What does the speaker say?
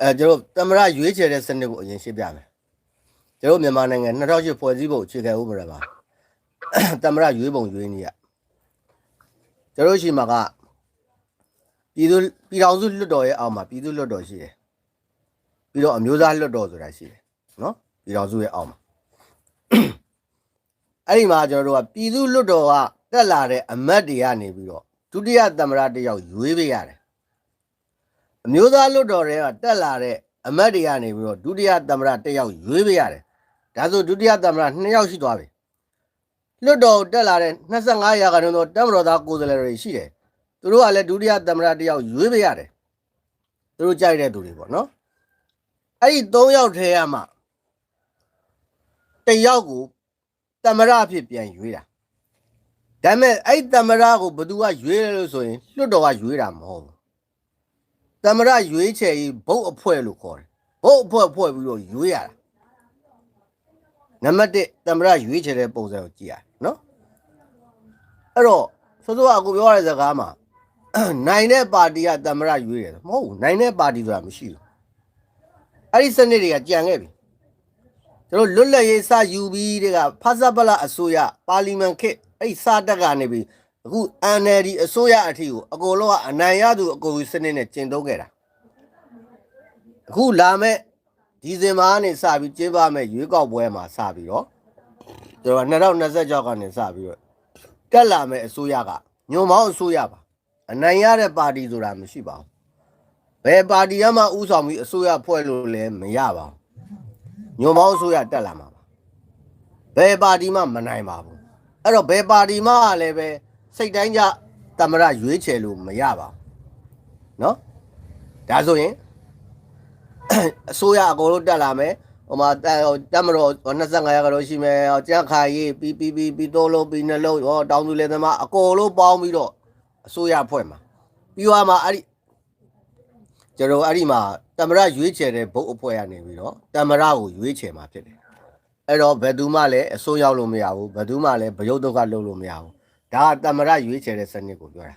အဲကျွန်တော်သမရရွေးချယ်တဲ့စနစ်ကိုအရင်ရှင်းပြမယ်ကျွန်တော်မြန်မာနိုင်ငံ2008ဖွဲ့စည်းပုံအခြေခံဥပဒေပါသမရရွေးပုံရွေးနည်းอ่ะကျွန်တော်ရှိမှာကပြည်သူပြည်ထောင်စုလွှတ်တော်ရဲ့အောက်မှာပြည်သူလွှတ်တော်ရှိတယ်ပြီးတော့အမျိုးသားလွှတ်တော်ဆိုတာရှိတယ်နော်ပြည်ထောင်စုရဲ့အောက်မှာအဲ့ဒီမှာကျွန်တော်တို့ကပြည်သူလွှတ်တော်ကတက်လာတဲ့အမတ်တွေကနေပြီးတော့ဒုတိယသမရတစ်ယောက်ရွေးပေးရတယ် အမျိုးသားလွတ်တော်တွေကတက်လာတဲ့အမတ်တွေကနေပြီးတော့ဒုတိယသမ္မတတစ်ယောက်ရွေးပေးရတယ်။ဒါဆိုဒုတိယသမ္မတ2ယောက်ရှိသွားပြီ။လွတ်တော်တက်လာတဲ့25ရာခိုင်နှုန်းသောတပ်မတော်သားကိုယ်စားလှယ်တွေရှိတယ်။သူတို့ကလည်းဒုတိယသမ္မတတစ်ယောက်ရွေးပေးရတယ်။သူတို့ကြိုက်တဲ့သူတွေပေါ့နော်။အဲ့ဒီ3ယောက်ထဲကမှတစ်ယောက်ကိုသမ္မတအဖြစ်ပြန်ရွေးတာ။ဒါပေမဲ့အဲ့ဒီသမ္မတကိုဘယ်သူကရွေးလဲလို့ဆိုရင်လွတ်တော်ကရွေးတာမဟုတ်ဘူး။ သမရရွေးချယ်ရေးဘုတ်အဖွဲ့လို့ခေါ်တယ်ဘုတ်အဖွဲ့ဖွဲ့ပြီးတော့ရွေးရတာနံပါတ်1သမရရွေးချယ်တဲ့ပုံစံကိုကြည့်ရနော်အဲ့တော့ဆိုတော့အခုပြောရတဲ့စကားမှာနိုင်တဲ့ပါတီကသမရရွေးတယ်မဟုတ်ဘူးနိုင်တဲ့ပါတီဆိုတာမရှိဘူးအဲ့ဒီစနစ်တွေကကြံခဲ့ပြီကျွန်တော်လွတ်လပ်ရေးစယူပြီးတဲ့ကဖာဇပလအစိုးရပါလီမန်ခေတ်အဲ့ဒီစတက်ကနေပြီး အခု NLD အစိုးရအထိကိုအကုန်လုံးကအနိုင်ရသူအကုန်စနစ်နဲ့ကျင့်သုံးခဲ့တာအခုလာမဲ့ဒီဇင်ဘာကနေစပြီးကျင်းပမဲ့ရွေးကောက်ပွဲမှာစပြီးတော့ကျွန်တော်2026ကနေစပြီးတော့တက်လာမဲ့အစိုးရကညွန်မောင်းအစိုးရပါအနိုင်ရတဲ့ပါတီဆိုတာမရှိပါဘူးဘယ်ပါတီကမှဥဆောင်ပြီးအစိုးရဖွဲ့လို့လည်းမရပါဘူးညွန်မောင်းအစိုးရတက်လာမှာပါဘယ်ပါတီမှမနိုင်ပါဘူးအဲ့တော့ဘယ်ပါတီမှလည်းပဲ စိတ်တိုင်းကြသမရရွေးချယ်လို့မရပါဘူးเนาะဒါဆိုရင် အစိုးရအကုန်လုံးတက်လာမယ်ဟိုမှာတက်မတော်25ရာကတော့ရှိမယ်ကြက်ခါရေးပြီးပြီးပြီးပြီးတော့လို့ပြီးနှလုံးဟောတောင်းသူလေသမားအကုန်လုံးပေါင်းပြီးတော့အစိုးရဖွဲ့မှာပြီးသွားမှာအဲ့ဒီကျွန်တော်အဲ့ဒီမှာတမရရွေးချယ်တဲ့ဘုတ်အဖွဲ့ရနေပြီးတော့တမရကိုရွေးချယ်မှာဖြစ်တယ်အဲ့တော့ဘယ်သူမှလည်းအစိုးရောက်လို့မရဘူးဘယ်သူမှလည်းဗယုတ်ဒုက္ခလုပ်လို့မရဘူး ဒါကတမရရွေးချယ်တဲ့စနစ်ကိုပြောတာ